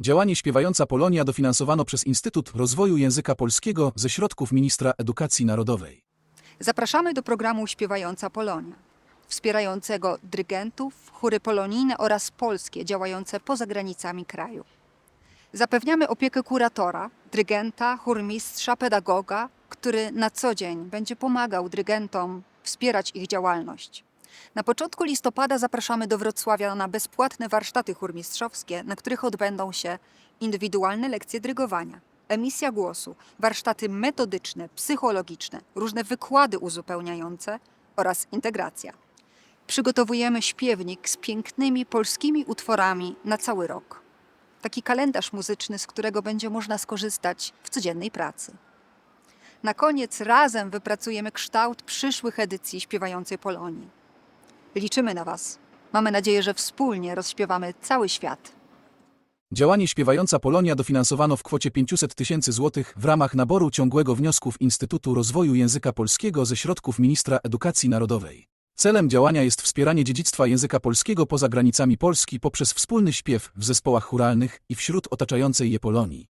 Działanie Śpiewająca Polonia dofinansowano przez Instytut Rozwoju Języka Polskiego ze środków Ministra Edukacji Narodowej. Zapraszamy do programu Śpiewająca Polonia, wspierającego dyrygentów, chóry polonijne oraz polskie działające poza granicami kraju. Zapewniamy opiekę kuratora, dyrygenta, chórmistrza, pedagoga, który na co dzień będzie pomagał dyrygentom wspierać ich działalność. Na początku listopada zapraszamy do Wrocławia na bezpłatne warsztaty chórmistrzowskie, na których odbędą się indywidualne lekcje dyrygowania, emisja głosu, warsztaty metodyczne, psychologiczne, różne wykłady uzupełniające oraz integracja. Przygotowujemy śpiewnik z pięknymi polskimi utworami na cały rok. Taki kalendarz muzyczny, z którego będzie można skorzystać w codziennej pracy. Na koniec razem wypracujemy kształt przyszłych edycji śpiewającej Polonii. Liczymy na Was. Mamy nadzieję, że wspólnie rozśpiewamy cały świat. Działanie Śpiewająca Polonia dofinansowano w kwocie 500 tysięcy złotych w ramach naboru ciągłego wniosków Instytutu Rozwoju Języka Polskiego ze środków Ministra Edukacji Narodowej. Celem działania jest wspieranie dziedzictwa języka polskiego poza granicami Polski poprzez wspólny śpiew w zespołach chóralnych i wśród otaczającej je Polonii.